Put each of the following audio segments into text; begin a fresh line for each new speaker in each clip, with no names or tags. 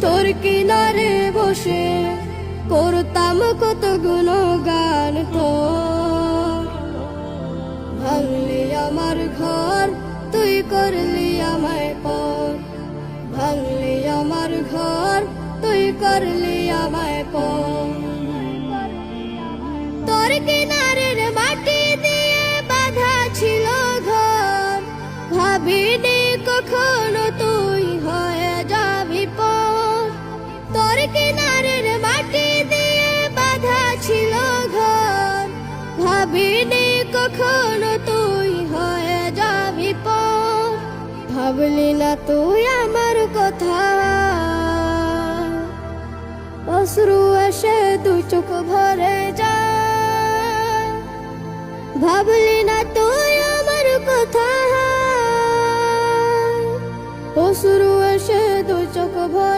তোর কিনারে বসে করতাম কত গুণগান তোর। ভাঙলি আমার ঘর, তুই করলি আমায় পর। ভাঙলি আমার ঘর, তুই করলি আমায় পর। তোর কিনারের ভাবিনি কখনো তুই হয়ে যাবি পর ভাবলি না তুই আমার কথা। অশ্রু এসে দুই চোখ ভরে যায় ভাবলি না তুই আমার কথা। অশ্রু এসে দুই চোখ ভরে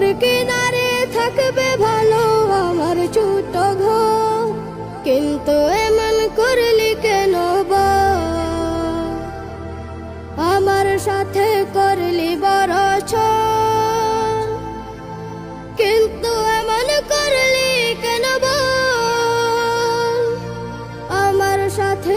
তোর কিনারে থাকবে ভালো আমার ছোট্ট ঘর কিন্তু এমন করলি কেন? আমার সাথে করলি বড় ছল। কিন্তু এমন করলি কেন আমার সাথে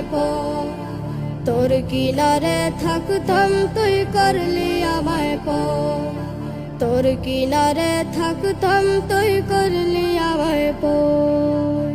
তোর কিনারে থাকতাম তুই করলি আমায় প তোর কিনারে থাকতাম তুই করলি আমায় পর